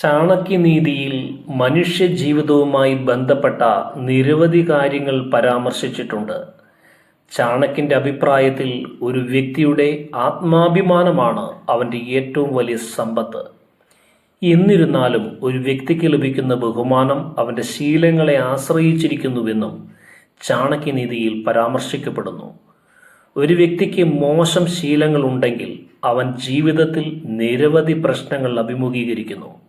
ചാണക്യനീതിയിൽ മനുഷ്യജീവിതവുമായി ബന്ധപ്പെട്ട നിരവധി കാര്യങ്ങൾ പരാമർശിച്ചിട്ടുണ്ട്. ചാണക്യന്റെ അഭിപ്രായത്തിൽ ഒരു വ്യക്തിയുടെ ആത്മാഭിമാനമാണ് അവന്റെ ഏറ്റവും വലിയ സമ്പത്ത്. എന്നിരുന്നാലും ഒരു വ്യക്തിക്ക് ലഭിക്കുന്ന ബഹുമാനം അവന്റെ ശീലങ്ങളെ ആശ്രയിച്ചിരിക്കുന്നുവെന്നും ചാണക്യനീതിയിൽ പരാമർശിക്കപ്പെടുന്നു. ഒരു വ്യക്തിക്ക് മോശം ശീലങ്ങളുണ്ടെങ്കിൽ അവൻ ജീവിതത്തിൽ നിരവധി പ്രശ്നങ്ങൾ അഭിമുഖീകരിക്കുന്നു.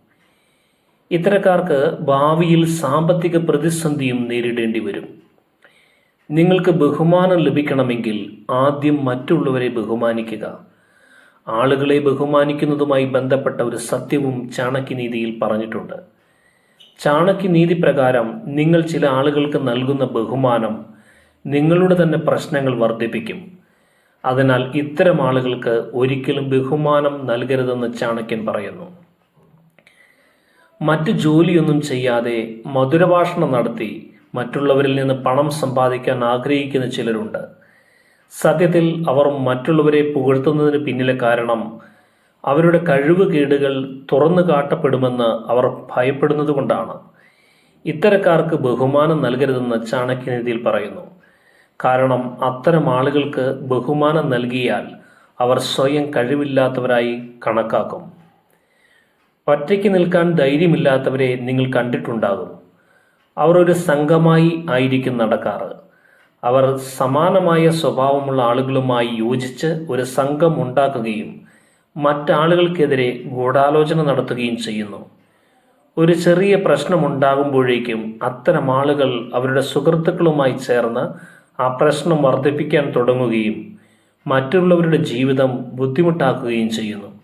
ഇത്തരക്കാർക്ക് ഭാവിയിൽ സാമ്പത്തിക പ്രതിസന്ധിയും നേരിടേണ്ടി വരും. നിങ്ങൾക്ക് ബഹുമാനം ലഭിക്കണമെങ്കിൽ ആദ്യം മറ്റുള്ളവരെ ബഹുമാനിക്കുക. ആളുകളെ ബഹുമാനിക്കുന്നതുമായി ബന്ധപ്പെട്ട ഒരു സത്യവും ചാണക്യനീതിയിൽ പറഞ്ഞിട്ടുണ്ട്. ചാണക്യനീതി പ്രകാരം നിങ്ങൾ ചില ആളുകൾക്ക് നൽകുന്ന ബഹുമാനം നിങ്ങളുടെ തന്നെ പ്രശ്നങ്ങൾ വർദ്ധിപ്പിക്കും. അതിനാൽ ഇത്തരം ആളുകൾക്ക് ഒരിക്കലും ബഹുമാനം നൽകരുതെന്ന് ചാണക്യൻ പറയുന്നു. മറ്റ് ജോലിയൊന്നും ചെയ്യാതെ മധുരഭാഷണം നടത്തി മറ്റുള്ളവരിൽ നിന്ന് പണം സമ്പാദിക്കാൻ ആഗ്രഹിക്കുന്ന ചിലരുണ്ട്. സത്യത്തിൽ അവർ മറ്റുള്ളവരെ പുകഴ്ത്തുന്നതിന് പിന്നിലെ കാരണം അവരുടെ കഴിവുകേടുകൾ തുറന്നു കാട്ടപ്പെടുമെന്ന് അവർ ഭയപ്പെടുന്നത് കൊണ്ടാണ്. ഇത്തരക്കാർക്ക് ബഹുമാനം നൽകരുതെന്ന് ചാണക്യനീതിയിൽ പറയുന്നു. കാരണം അത്തരം ആളുകൾക്ക് ബഹുമാനം നൽകിയാൽ അവർ സ്വയം കഴിവില്ലാത്തവരായി കണക്കാക്കും. ഒറ്റയ്ക്ക് നിൽക്കാൻ ധൈര്യമില്ലാത്തവരെ നിങ്ങൾ കണ്ടിട്ടുണ്ടാകും. അവർ ഒരു സംഘമായി ആയിരിക്കും നടക്കാറ്. അവർ സമാനമായ സ്വഭാവമുള്ള ആളുകളുമായി യോജിച്ച് ഒരു സംഘം ഉണ്ടാക്കുകയും മറ്റാളുകൾക്കെതിരെ ഗൂഢാലോചന നടത്തുകയും ചെയ്യുന്നു. ഒരു ചെറിയ പ്രശ്നമുണ്ടാകുമ്പോഴേക്കും അത്തരം ആളുകൾ അവരുടെ സുഹൃത്തുക്കളുമായി ചേർന്ന് ആ പ്രശ്നം വർദ്ധിപ്പിക്കാൻ തുടങ്ങുകയും മറ്റുള്ളവരുടെ ജീവിതം ബുദ്ധിമുട്ടാക്കുകയും ചെയ്യുന്നു.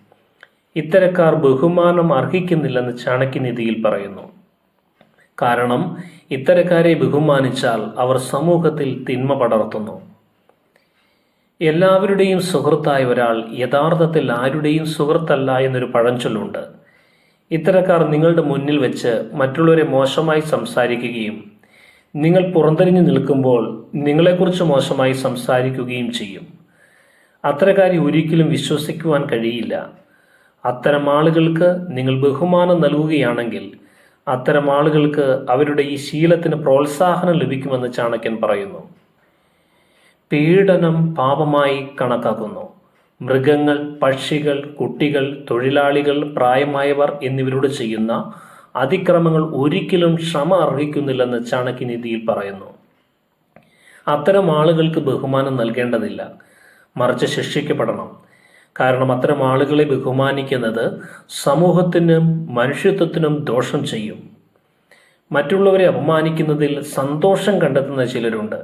ഇത്തരക്കാർ ബഹുമാനം അർഹിക്കുന്നില്ലെന്ന് ചാണക്യനീതിയിൽ പറയുന്നു. കാരണം ഇത്തരക്കാരെ ബഹുമാനിച്ചാൽ അവർ സമൂഹത്തിൽ തിന്മ പടർത്തുന്നു. എല്ലാവരുടെയും സുഹൃത്തായ ഒരാൾ യഥാർത്ഥത്തിൽ ആരുടെയും സുഹൃത്തല്ല എന്നൊരു പഴഞ്ചൊല്ലുണ്ട്. ഇത്തരക്കാർ നിങ്ങളുടെ മുന്നിൽ വെച്ച് മറ്റുള്ളവരെ മോശമായി സംസാരിക്കുകയും നിങ്ങൾ പുറന്തരിഞ്ഞു നിൽക്കുമ്പോൾ നിങ്ങളെക്കുറിച്ച് മോശമായി സംസാരിക്കുകയും ചെയ്യും. അത്തരക്കാരെ ഒരിക്കലും വിശ്വസിക്കുവാൻ കഴിയില്ല. അത്തരം ആളുകൾക്ക് നിങ്ങൾ ബഹുമാനം നൽകുകയാണെങ്കിൽ അത്തരം ആളുകൾക്ക് അവരുടെ ഈ ശീലത്തിന് പ്രോത്സാഹനം ലഭിക്കുമെന്ന് ചാണക്യൻ പറയുന്നു. പീഡനം പാപമായി കണക്കാക്കുന്നു. മൃഗങ്ങൾ പക്ഷികൾ കുട്ടികൾ തൊഴിലാളികൾ പ്രായമായവർ എന്നിവരോട് ചെയ്യുന്ന അതിക്രമങ്ങൾ ഒരിക്കലും ക്ഷമ അർഹിക്കുന്നില്ലെന്ന് ചാണക്യനീതിയിൽ പറയുന്നു. അത്തരം ആളുകൾക്ക് ബഹുമാനം നൽകേണ്ടതില്ല. മറിച്ച് ശിക്ഷിക്കപ്പെടണം. കാരണം അത്തരം ആളുകളെ ബഹുമാനിക്കുന്നത് സമൂഹത്തിനും മനുഷ്യത്വത്തിനും ദോഷം ചെയ്യും. മറ്റുള്ളവരെ അപമാനിക്കുന്നതിൽ സന്തോഷം കണ്ടെത്തുന്ന ചിലരുണ്ട്.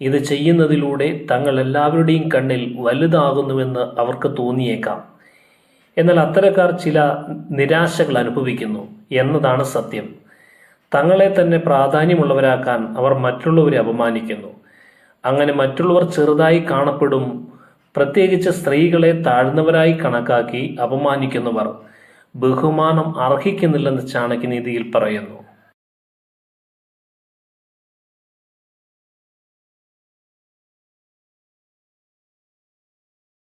ഇത് ചെയ്യുന്നതിലൂടെ തങ്ങൾ എല്ലാവരുടെയും കണ്ണിൽ വലുതാകുന്നുവെന്ന് അവർക്ക് തോന്നിയേക്കാം. എന്നാൽ അത്തരക്കാർ ചില നിരാശകൾ അനുഭവിക്കുന്നു എന്നതാണ് സത്യം. തങ്ങളെ തന്നെ പ്രാധാന്യമുള്ളവരാക്കാൻ അവർ മറ്റുള്ളവരെ അപമാനിക്കുന്നു. അങ്ങനെ മറ്റുള്ളവർ ചെറുതായി കാണപ്പെടും പ്രത്യേകിച്ച് സ്ത്രീകളെ താഴ്ന്നവരായി കണക്കാക്കി അപമാനിക്കുന്നവർ ബഹുമാനം അർഹിക്കുന്നില്ലെന്ന് ചാണക്യനീതിയിൽ പറയുന്നു.